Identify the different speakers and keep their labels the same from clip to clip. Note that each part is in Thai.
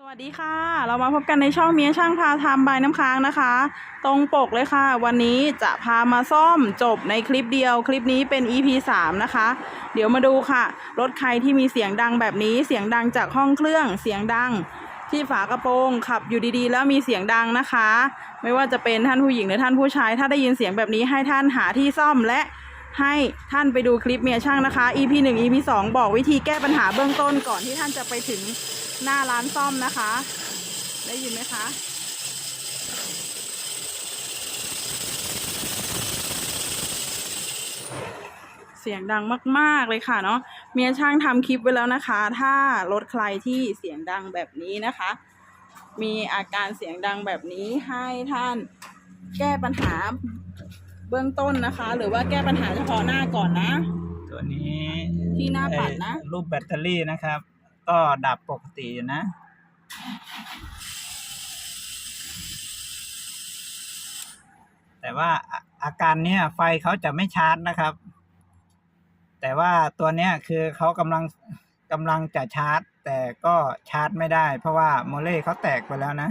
Speaker 1: สวัสดีค่ะ เรามาพบกันในช่องเมียช่างพาทำบายน้ำค้างนะคะ ตรงปกเลยค่ะ วันนี้จะพามาซ่อมจบในคลิปเดียว คลิปนี้เป็น EP 3 นะคะ เดี๋ยวมาดูค่ะ รถใครที่มีเสียงดังแบบนี้เสียงดังจากห้องเครื่องเสียงดัง ที่ฝากระโปรงขับอยู่ดีๆ แล้วมีเสียงดังนะคะ ไม่ว่าจะเป็นท่านผู้หญิงหรือท่านผู้ชาย ถ้าได้ยินเสียงแบบนี้ให้ท่านหาที่ซ่อมและให้ท่านไปดูคลิปเมียช่างนะคะ EP 1 EP 2 บอกวิธีแก้ปัญหาเบื้องต้นก่อนที่ท่านจะไปถึง หน้าร้านซ่อมนะคะ ได้ยินไหมคะเสียงดังมาก ๆ เลยค่ะเนาะเมียช่างทำคลิปไว้แล้วนะคะ ถ้ารถใครที่เสียงดังแบบนี้นะคะ มีอาการเสียงดังแบบนี้ให้ท่านแก้ปัญหาเบื้องต้นนะคะ หรือว่าแก้ปัญหาเฉพาะหน้าก่อนนะ
Speaker 2: ตัวนี้
Speaker 1: ที่หน้าปัดนะ
Speaker 2: เอ่อรูปแบตเตอรี่นะครับ ก็ดับปกติอยู่นะ แต่ว่าอาอาการเนี้ยไฟเขาจะไม่ชาร์จนะครับ แต่ว่าตัวเนี้ยคือเขากำลังกำลังจะชาร์จ แต่ก็ชาร์จไม่ได้ เพราะว่าโมเลเขาแตกไปแล้วนะ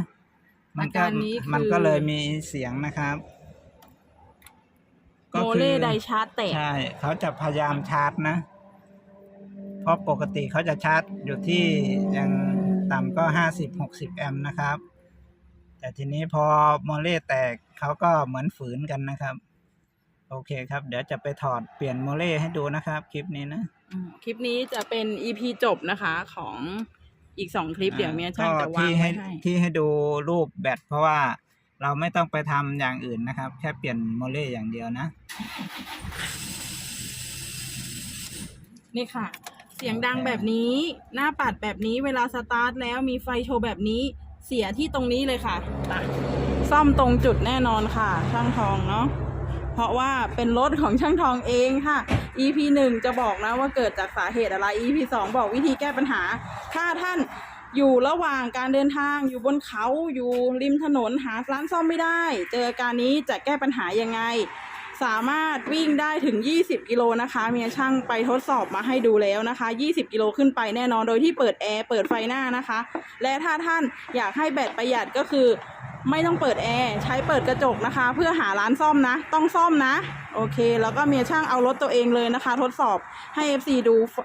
Speaker 2: มันก็
Speaker 1: อาการนี้คือ
Speaker 2: มันก็เลยมีเสียงนะครับ
Speaker 1: โมเล่ไดชาร์จแตก
Speaker 2: ใช่ เขาจะพยายามชาร์จนะ เพราะปกติเขาจะชาร์จอยู่ที่อย่างต่ำก็ห้าสิบหกสิบแอมป์นะครับ แต่ทีนี้พอโมเลแตกเขาก็เหมือนฝืนกันนะครับ โอเคครับ เดี๋ยวจะไปถอดเปลี่ยนโมเลให้ดูนะครับ คลิปนี้นะ
Speaker 1: อืมคลิปนี้จะเป็น EP จบนะคะของอีกสองคลิปเดี๋ยวเมียช่างจะ
Speaker 2: ก็
Speaker 1: วาง
Speaker 2: ที่
Speaker 1: ไว้
Speaker 2: ให้
Speaker 1: ให้
Speaker 2: ที่ให้ดูรูปแบตเพราะว่าเราไม่ต้องไปทำอย่างอื่นนะครับ แค่เปลี่ยนโมเลอย่างเดียวนะ
Speaker 1: นี่ค่ะ เสียงดังแบบนี้ หน้าปัดแบบนี้เวลาสตาร์ทแล้วมีไฟโชว์แบบนี้เสียที่ตรงนี้เลยค่ะะซ่อมตรงจุดแน่นอนค่ะ ช่างทองเนาะเพราะว่าเป็นรถของช่างทองเองค่ะ EP หนึ่งจะบอกนะว่าเกิดจากสาเหตุอะไร EP สองบอกวิธีแก้ปัญหา ถ้าท่านอยู่ระหว่างการเดินทางอยู่บนเขาอยู่ริมถนนหาร้านซ่อมไม่ได้ เจอการนี้จะแก้ปัญหายังไง สามารถวิ่งได้ถึง 20 กิโลนะคะ เมียช่างไปทดสอบมาให้ดูแล้วนะคะ 20 กิโลขึ้นไปแน่นอน โดยที่เปิดแอร์ เปิดไฟหน้านะคะ และถ้าท่านอยากให้แบตประหยัดก็คือ ไม่ต้องเปิดแอร์ ใช้เปิดกระจกนะคะ เพื่อหาร้านซ่อมนะ ต้องซ่อมนะ โอเค แล้วก็เมียช่างเอารถตัวเองเลยนะคะ ทดสอบให้ FC ดูฝ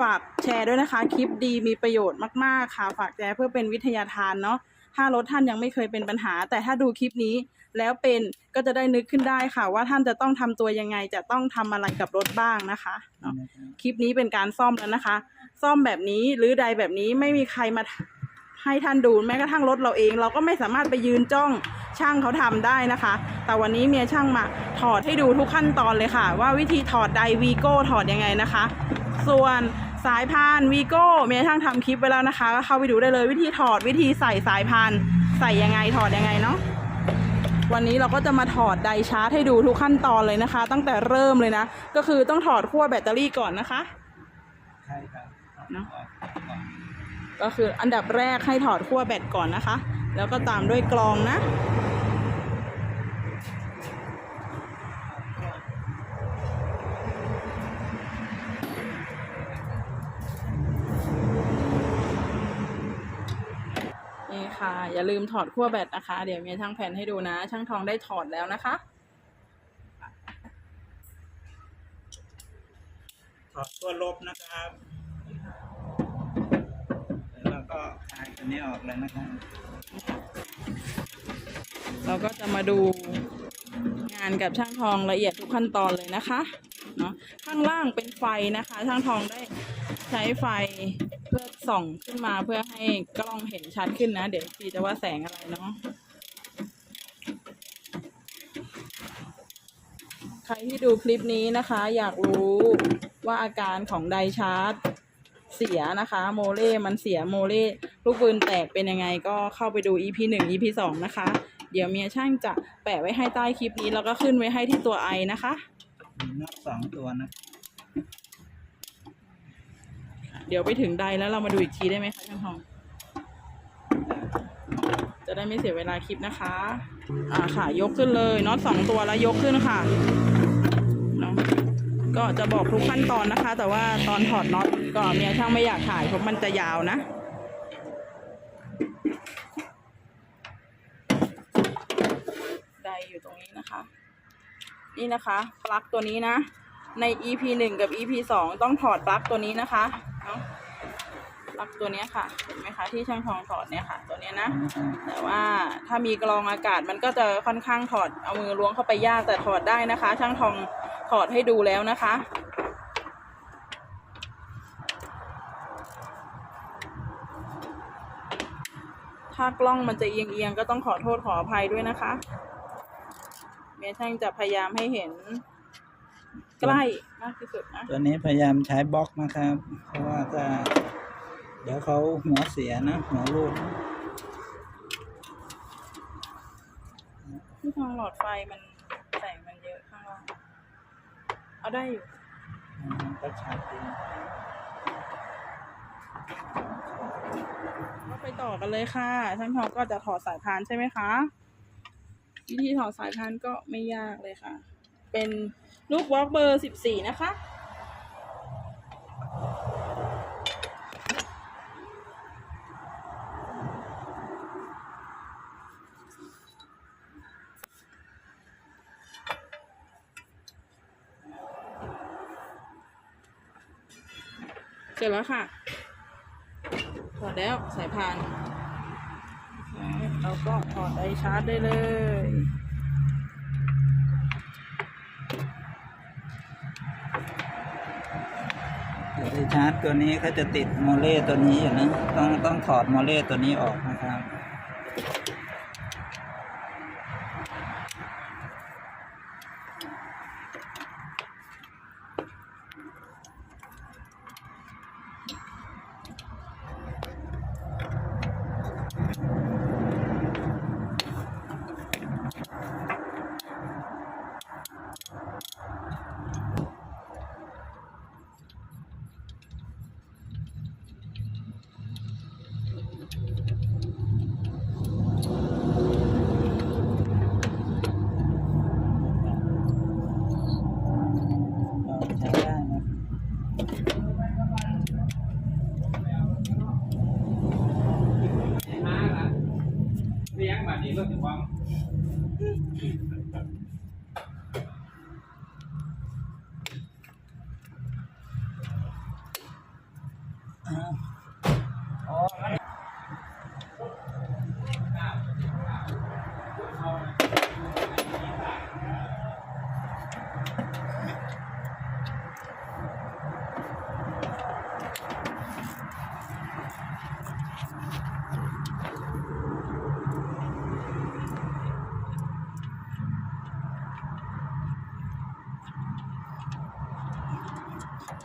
Speaker 1: ฝากแชร์ด้วยนะคะ คลิปดีมีประโยชน์มากๆค่ะ ฝากแชร์เพื่อเป็นวิทยาทานเนาะ ถ้ารถท่านยังไม่เคยเป็นปัญหา แต่ถ้าดูคลิปนี้ แล้วเป็นก็จะได้นึกขึ้นได้ค่ะ ว่าท่านจะต้องทำตัวยังไง จะต้องทำอะไรกับรถบ้างนะคะเนาะคลิปนี้เป็นการซ่อมแล้วนะคะ ซ่อมแบบนี้หรือใดแบบนี้ไม่มีใครมาให้ท่านดูแม้กระทั่งรถเราเอง เราก็ไม่สามารถไปยืนจ้องช่างเขาทำได้นะคะ แต่วันนี้เมียช่างมาถอดให้ดูทุกขั้นตอนเลยค่ะ ว่าวิธีถอดไดวีโก้ถอดยังไงนะคะ ส่วนสายพานวีโก้เมียช่างทำคลิปไว้แล้วนะคะก็เข้าไปดูได้เลยวิธีถอดวิธีใส่สายพานใส่ยังไงถอดยังไงเนาะ วันนี้เราก็จะมาถอดไดชาร์จให้ดูทุกขั้นตอนเลยนะคะ ตั้งแต่เริ่มเลยนะ ก็คือต้องถอดขั้วแบตเตอรี่ก่อนนะคะ
Speaker 2: ใช่ครับ
Speaker 1: เนาะก็คืออันดับแรกให้ถอดขั้วแบตก่อนนะคะ แล้วก็ตามด้วยกรองนะ ค่ะอย่าลืมถอดขั้วแบตนะคะ เดี๋ยวมีช่างแผ่นให้ดูนะ ช่างทองได้ถอดแล้วนะคะ
Speaker 2: ถอดขั้วลบนะครับ แล้วก็คลายตัวนี้ออกเลยนะครับ
Speaker 1: เราก็จะมาดูงานกับช่างทองละเอียดทุกขั้นตอนเลยนะคะเนาะข้างล่างเป็นไฟนะคะ ช่างทองได้ใช้ไฟเพื่อส่องขึ้นมาเพื่อให้กล้องเห็นชัดขึ้นนะ เดี๋ยวพีจะว่าแสงอะไรเนาะใครที่ดูคลิปนี้นะคะ อยากรู้ว่าอาการของไดชาร์จเสียนะคะ โมเล่มันเสียโมเล่ลูกปืนแตกเป็นยังไงก็เข้าไปดู EP หนึ่ง EP สองนะคะ เดี๋ยวเมียช่างจะแปะไว้ให้ใต้คลิปนี้แล้วก็ขึ้นไว้ให้ที่ตัวไอนะคะ
Speaker 2: มีน็อตสองตัวนะ
Speaker 1: เดี๋ยวไปถึงใดแล้วเรามาดูอีกทีได้ไหมคะช่างทอง จะได้ไม่เสียเวลาคลิปนะคะ อ่าค่ะยกขึ้นเลยน็อตสองตัวแล้วยกขึ้นค่ะเนาะก็จะบอกทุกขั้นตอนนะคะ แต่ว่าตอนถอดน็อตก็เมียช่างไม่อยากถ่ายเพราะมันจะยาวนะ อยู่ตรงนี้นะคะ นี่นะคะปลั๊กตัวนี้นะ ใน EP หนึ่งกับ EP สองต้องถอดปลั๊กตัวนี้นะคะเนาะปลั๊กตัวเนี้ยค่ะเห็นไหมคะที่ช่างทองถอดเนี่ยค่ะ ตัวเนี้ยนะ แต่ว่าถ้ามีกรองอากาศมันก็จะค่อนข้างถอดเอามือล้วงเข้าไปยากแต่ถอดได้นะคะ ช่างทองถอดให้ดูแล้วนะคะถ้ากล้องมันจะเอียงๆก็ต้องขอโทษขออภัยด้วยนะคะ ย์ช่างจะพยายามให้เห็น ใกล้มากที่สุดนะ
Speaker 2: ตัวนี้พยายามใช้บล็อกนะครับ เพราะว่าถ้าเดี๋ยวเขาหัวเสียนะหัวรูด
Speaker 1: ที่ทางหลอดไฟมันแสงมันเยอะข้างล่างเอาได้อยู่
Speaker 2: มันก็ชัดดี
Speaker 1: ก็ไปต่อกันเลยค่ะช่างทองก็จะถอดสายพานใช่ไหมคะ วิธีถอดสายพานก็ไม่ยากเลยค่ะ เป็นลูกวอล์กเบอร์สิบสี่นะคะ เสร็จแล้วค่ะถอดแล้วสายพาน เราก็ถอดไอชาร์จได้เลย
Speaker 2: ไอชาร์จตัวนี้เขาจะติดโมเลตัวนี้อยู่นะ ต้องต้องถอดโมเลตัวนี้ออก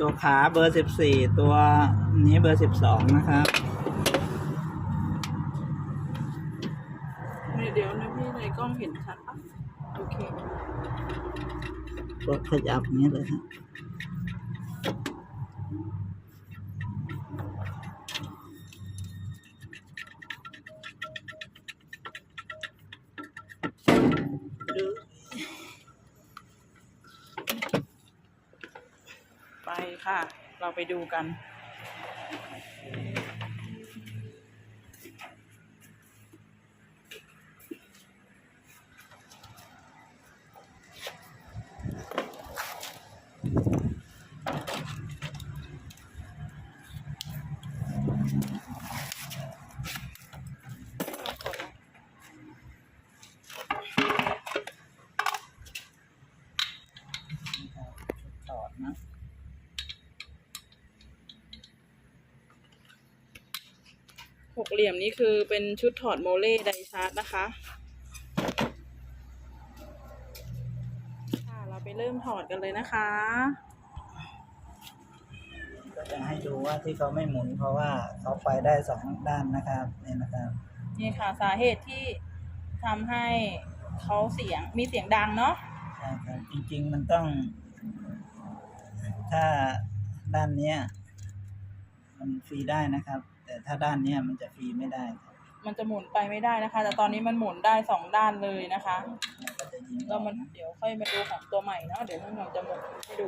Speaker 2: ตัวขาเบอร์สิบสี่ตัวนี้เบอร์สิบสองนะครับ
Speaker 1: เดี๋ยวนะพี่ในกล้องเห็นชัดปะโอเค
Speaker 2: รถขยับนี้เลยครั
Speaker 1: เราไปดูกั
Speaker 2: น
Speaker 1: หกเหลี่ยมนี่คือเป็นชุดถอดโมเล่ไดชาร์จนะคะ ค่ะ เราไปเริ่มถอดกันเลยนะคะ
Speaker 2: ก็จะให้ดูว่าที่เขาไม่หมุน เพราะว่าเขาไปได้สองด้านนะครับนี่นะครับ
Speaker 1: นี่ค่ะสาเหตุที่ทำให้เขาเสียงมีเสียงดังเนาะ
Speaker 2: ใช่ครับจริงๆมันต้อง ถ้าด้านเนี้ย มันฟรีได้นะครับ แต่ถ้าด้านเนี้ยมันจะฟรีไม่ได้ครับ
Speaker 1: มันจะหมุนไปไม่ได้นะคะ แต่ตอนนี้มันหมุนได้สองด้านเลยนะคะ
Speaker 2: มันก็จะยิง
Speaker 1: เรามันเดี๋ยวค่อยมาดูของตัวใหม่เนาะเดี๋ยวท่านเราจะหมุนให้ดู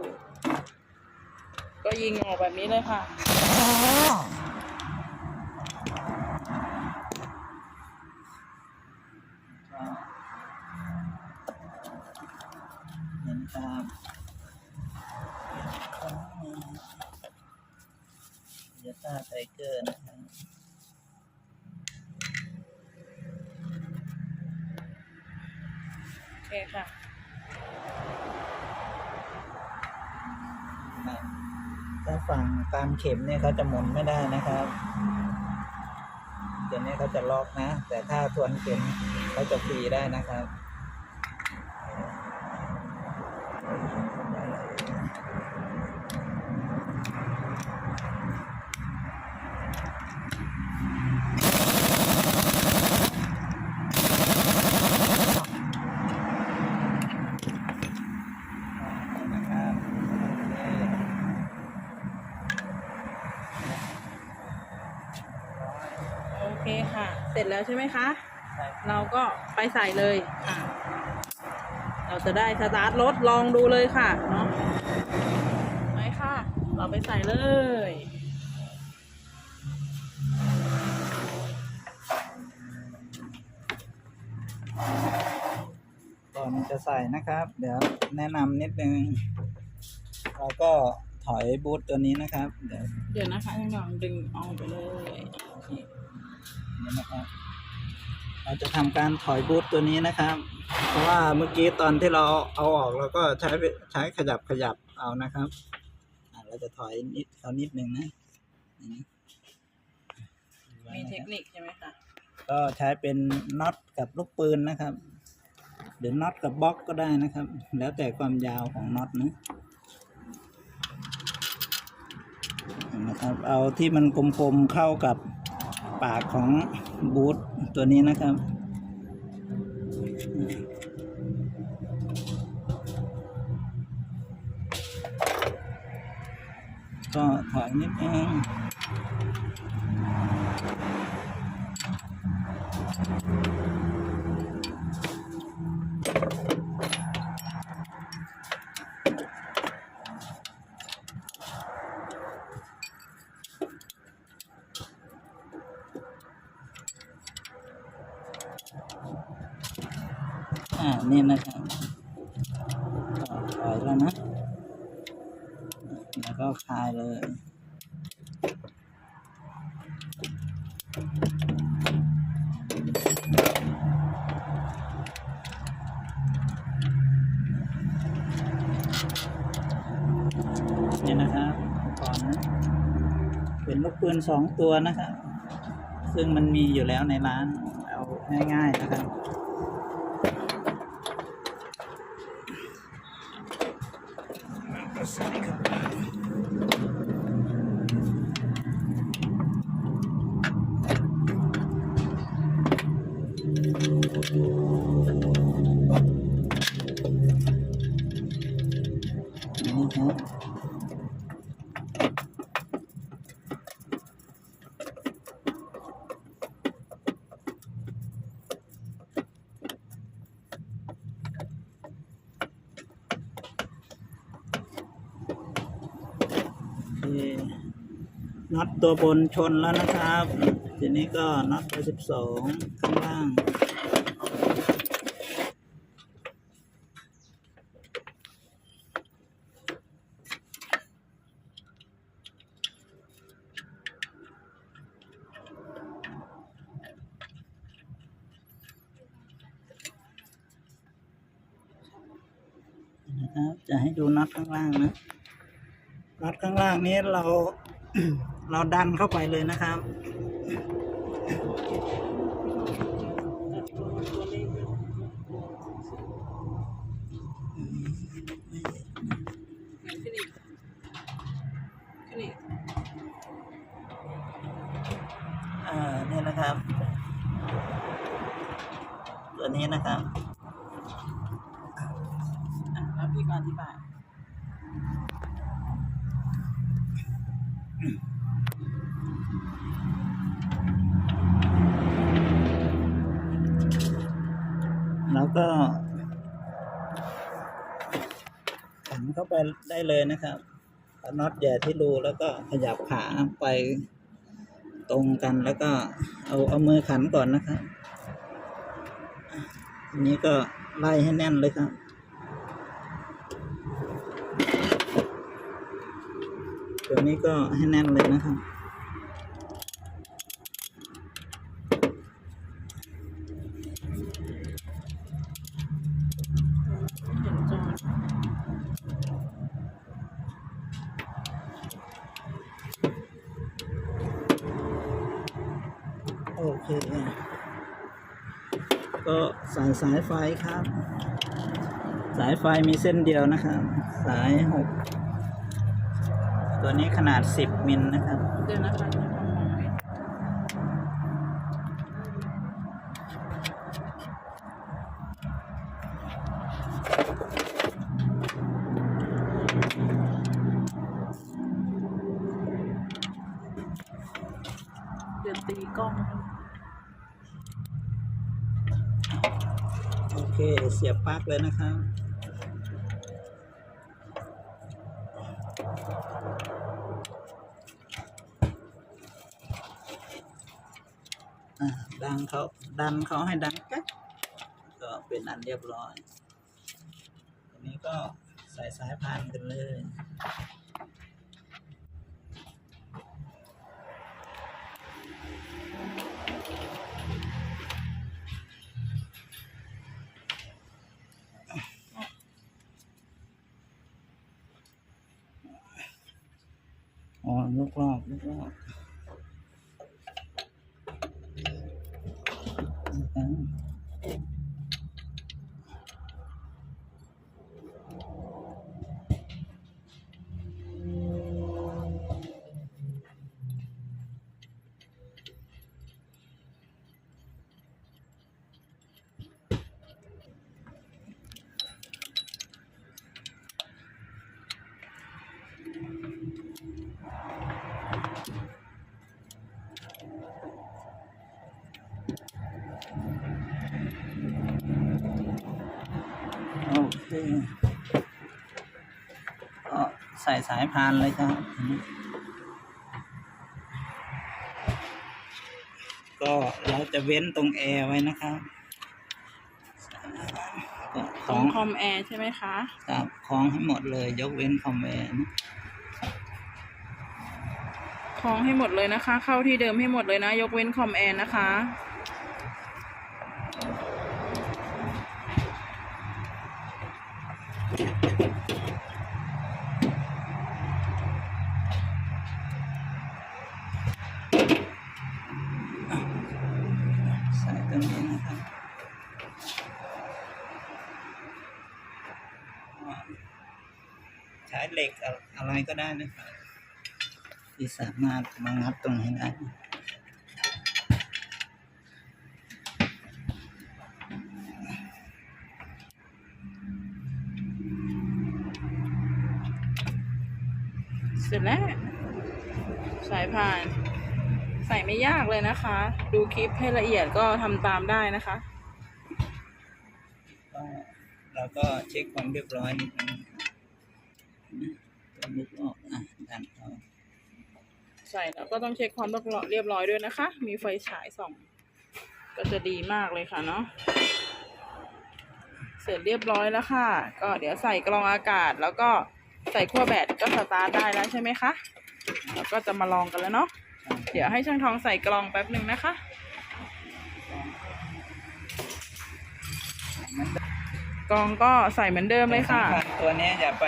Speaker 1: ก็ยิงออกแบบนี้เลยค่ะ
Speaker 2: โยต้าไท เกอร์นะครับ
Speaker 1: โอเคค่ะ
Speaker 2: ถ้าฝั่งตามเข็มเนี่ยเขาจะหมุนไม่ได้นะครับตัวนี้เขาจะล็อกนะ แต่ถ้าทวนเข็มเขาจะฟรีได้นะครับโอเค
Speaker 1: โอเคค่ะ เสร็จแล้วใช่ไหมคะ
Speaker 2: ใช่
Speaker 1: เราก็ไปใส่เลยค่ะ เราจะได้สตาร์ทรถลองดูเลยค่ะเนาะไปค่ะ เราไปใส่เลย
Speaker 2: ก่อนจะใส่นะครับ เดี๋ยวแนะนำนิดนึง เราก็ถอยบูทตัวนี้นะครับ เดี๋ยว
Speaker 1: เดี๋ยวนะคะยังลองดึงออกไปเลยโอเค
Speaker 2: นี่นะครับ เราจะทำการถอยบูทตัวนี้นะครับ เพราะว่าเมื่อกี้ตอนที่เราเอาออกเราก็ใช้ไปใช้ขยับขยับเอานะครับอะเราจะถอยนิดเอานิดนึงนะอย่างนี้
Speaker 1: มีเทคนิคใช่ไหมคะ
Speaker 2: ก็ใช้เป็นน็อตกับลูกปืนนะครับหรือน็อตกับบล็อกก็ได้นะครับ แล้วแต่ความยาวของน็อตนะนะครับ เอาที่มันกลมๆเข้ากับ ปากของบูทตัวนี้นะครับ ก็ถอยนิดนึง อ่านี่นะครับก็ถอยแล้วนะ แล้วก็คลายเลยเนี่ยนะครับก่อนนะเป็นลูกปืนสองตัวนะครับ ซึ่งมันมีอยู่แล้วในร้าน เอาง่ายๆนะครับ ใส่เข้าไปนี่ครับ โอเคน็อ ตัวบนชนแล้วนะครับ ทีนี้ก็น็อตตัวสิบสองข้างล่างนะครับจะให้ดูน็อตข้างล่างนะน็อตข้างล่างนี้เรา เราดันเข้าไปเลยนะครับ
Speaker 1: ไหนขึ้นอีกขึ้นอีก
Speaker 2: อ่านี่นะครับ ตัวนี้นะครับ
Speaker 1: อะแล้วพี่ก็อธิบาย
Speaker 2: ก็ขันเข้าไปได้เลยนะครับเอาน็อตแหย่ที่รูแล้วก็ขยับขาไปตรงกันแล้วก็เอาเอามือขันก่อนนะครับทีนี้ก็ไล่ให้แน่นเลยครับตัวนี้ก็ให้แน่นเลยนะครับ เคก็ใส่สายไฟครับ สายไฟมีเส้นเดียวนะครับ สายหกตัวนี้ขนาดสิบมิลนะครับ
Speaker 1: เดี๋ยวนะคะช่างทองมองไม่เดี๋ยวตีกล้อง
Speaker 2: โอ เคเสียบปลั๊กเลยนะครับ ดังเขาดันเขาให้ดังกักก็เป็นอันเรียบร้อย ทีนี้ก็ใส่สายพานกันเลย อ๋อลูกรอบลูกรอบ โอเคก็ใส่สายพานเลยครับอันนี้ก็เราจะเว้นตรงแอร์ไว้นะครับก็ข
Speaker 1: ข
Speaker 2: อ
Speaker 1: องงคอมแอร์ใช่ไหมคะ
Speaker 2: ครับคล้องให้หมดเลย ยกเว้นคอมแอร์นะ
Speaker 1: คล้องให้หมดเลยนะคะ เข้าที่เดิมให้หมดเลยนะ ยกเว้นคอมแอร์นะคะ
Speaker 2: ใส่ตรงนี้นะครับใช้เหล็กอะไรก็ได้นะครับที่สามารถมางัดตรงนี้ได้
Speaker 1: เสร็จแล้ว สายพาน ใส่ไม่ยากเลยนะคะ ดูคลิปให้ละเอียดก็ทำตามได้นะคะ
Speaker 2: เราก็เช็คความเรียบร้อยนิดนึงลุกออกอะดันเข้า
Speaker 1: ใส่แล้วก็ต้องเช็คความเรียบร้อยด้วยนะคะ มีไฟฉายส่อง ก็จะดีมากเลยค่ะเนาะเสร็จเรียบร้อยแล้วค่ะ ก็เดี๋ยวใส่กรองอากาศแล้วก็ ใส่ขั้วแบตก็สตาร์ทได้แล้วใช่ไหมคะแล้วก็จะมาลองกันแล้วเนาะเดี๋ยวให้ช่างทองใส่กรองแป๊บหนึ่งนะคะกรองก็ใส่เหมือนเดิมเลยค่ะ
Speaker 2: สำญตัวนี้อย่าไป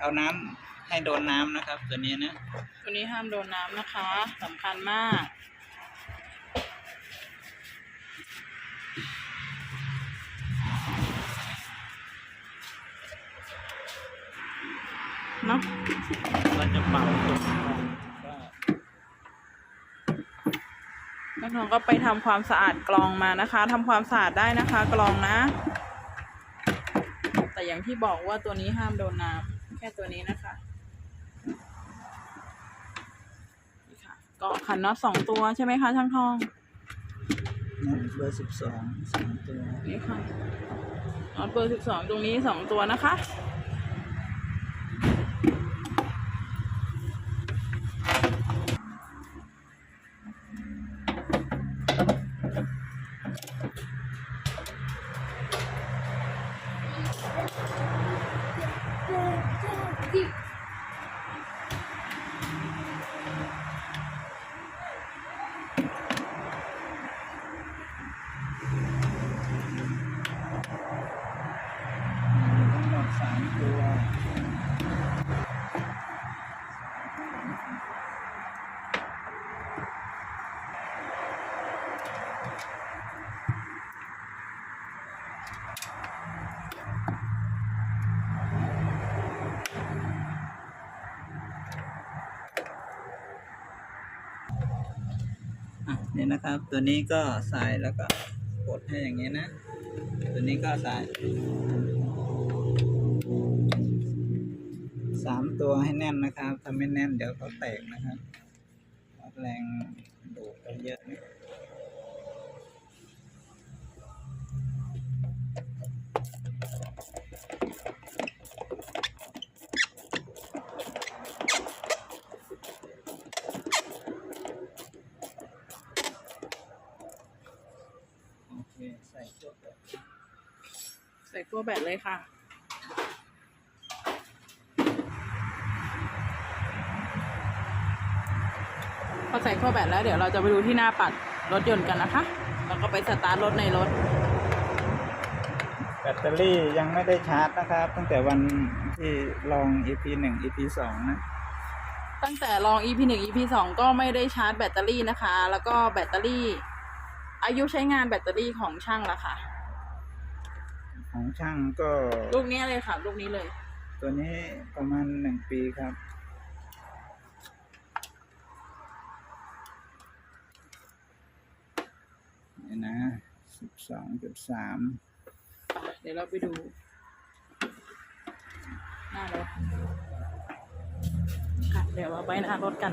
Speaker 2: เอาน้ำให้โดนน้ำนะครับ ตัวนี้นะ
Speaker 1: ตัวนี้ห้ามโดนน้ำนะคะสำคัญมาก เนาะ
Speaker 2: ก็จะเป่าตัวก็
Speaker 1: น้องทองก็ไปทำความสะอาดกรองมานะคะทำความสะอาดได้นะคะกรองนะ แต่อย่างที่บอกว่าตัวนี้ห้ามโดนน้ำแค่ตัวนี้นะคะนี่ค่ะก็ขันน็อตสองตัวใช่ไหมคะช่างทอง
Speaker 2: นั่นเบอร์สิบสองสามตัว
Speaker 1: นี่ค่ะน็อตเบอร์สิบสองตรงนี้สองตัวนะคะ
Speaker 2: นี่นะครับ ตัวนี้ก็ใส่แล้วก็กดให้อย่างนี้นะ ตัวนี้ก็ใส่สามตัวให้แน่นนะครับถ้าไม่แน่นเดี๋ยวเขาแตกนะครับแรงดูดไปเยอะนะโอเคใส่ตัวแบบ
Speaker 1: ใส่ ตัวแบตเลยค่ะ พอใส่ขั้วแบตแล้วเดี๋ยวเราจะไปดูที่หน้าปัดรถยนต์กันนะคะ แล้วก็ไปสตาร์ทรถในรถ
Speaker 2: แบตเตอรี่ยังไม่ได้ชาร์จนะครับ ตั้งแต่วันที่ลอง EP หนึ่ง EP สองนะ
Speaker 1: ตั้งแต่ลอง EP 1 EP 2 ก็ไม่ได้ชาร์จแบตเตอรี่นะคะ แล้วก็แบตเตอรี่ อายุใช้งานแบตเตอรี่ของช่างละค่ะ
Speaker 2: ของช่างก็
Speaker 1: ลูกนี้เลยค่ะ ลูกนี้เลย
Speaker 2: ตัวนี้ประมาณหนึ่งปีครับ นี่นะสิบสองจุดสาม
Speaker 1: ไปเดี๋ยวเราไปดูหน้ารถค่ะเดี๋ยวเราไปหน้ารถกัน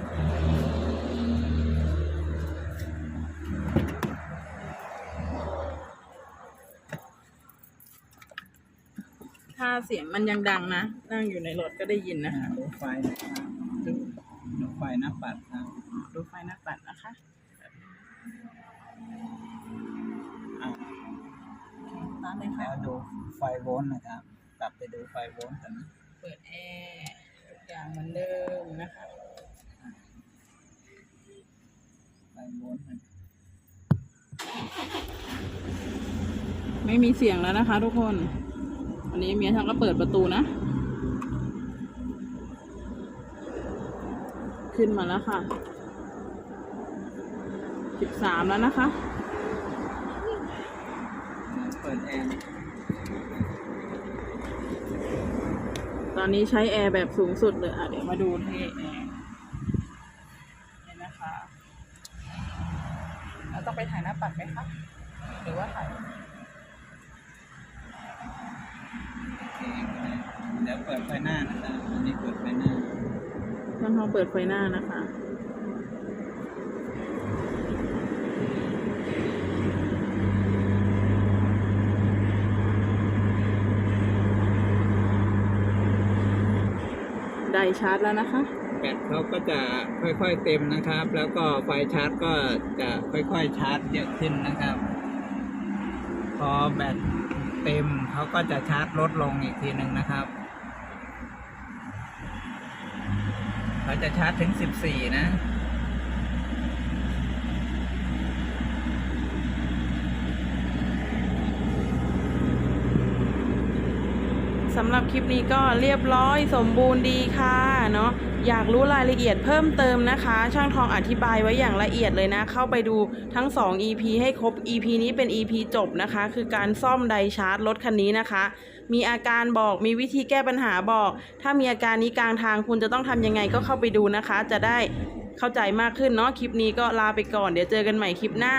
Speaker 1: ถ้าเสียงมันยังดังนะ นั่งอยู่ในรถก็ได้ยินนะคะ
Speaker 2: ดูไฟนะครับดูดูไฟหน้าปัดครับ
Speaker 1: ดูไฟหน้าปัดนะคะ
Speaker 2: อะ
Speaker 1: ร้านเลยค่ะ
Speaker 2: แล้วดูไฟโวลต์นะครับ กลับไปดูไฟโวลต์กันนะ
Speaker 1: เปิดแอร์ทุกอย่างเหมือนเดิมนะคะ
Speaker 2: ไฟโวลต์นะ
Speaker 1: ไม่มีเสียงแล้วนะคะทุกคน วันนี้เมียทางก็เปิดประตูนะ ขึ้นมาแล้วค่ะสิบสามแล้วนะคะ
Speaker 2: เปิดแอร์
Speaker 1: ตอนนี้ใช้แอร์แบบสูงสุดเลยอะเดี๋ยวมาดูที่แอร์นี่นะคะ เราต้องไปถ่ายหน้าปัดไหมคะ หรือว่าถ่าย
Speaker 2: โอเคเดี๋ยวเปิดไฟหน้านะครับอันนี้เปิดไฟหน้า
Speaker 1: ช่างทอง เปิดไฟหน้านะคะ ได้ชาร์จแล้วนะคะ
Speaker 2: แบตเขาก็จะค่อยๆเต็มนะครับ แล้วก็ไฟชาร์จก็จะค่อยๆชาร์จเยอะขึ้นนะครับ พอแบตเต็มเขาก็จะชาร์จลดลงอีกทีหนึ่งนะครับ เขาจะชาร์จถึง 14 นะ
Speaker 1: สำหรับคลิปนี้ก็เรียบร้อยสมบูรณ์ดีค่ะเนาะอยากรู้รายละเอียดเพิ่มเติมนะคะ ช่างทองอธิบายไว้อย่างละเอียดเลยนะ เข้าไปดูทั้ง 2 EP ให้ครบ EP นี้เป็น EP จบนะคะ คือการซ่อมไดชาร์จรถคันนี้นะคะ มีอาการบอก มีวิธีแก้ปัญหาบอก ถ้ามีอาการนี้กลางทางคุณจะต้องทำยังไงก็เข้าไปดูนะคะ จะได้เข้าใจมากขึ้นเนาะคลิปนี้ก็ลาไปก่อน เดี๋ยวเจอกันใหม่คลิปหน้า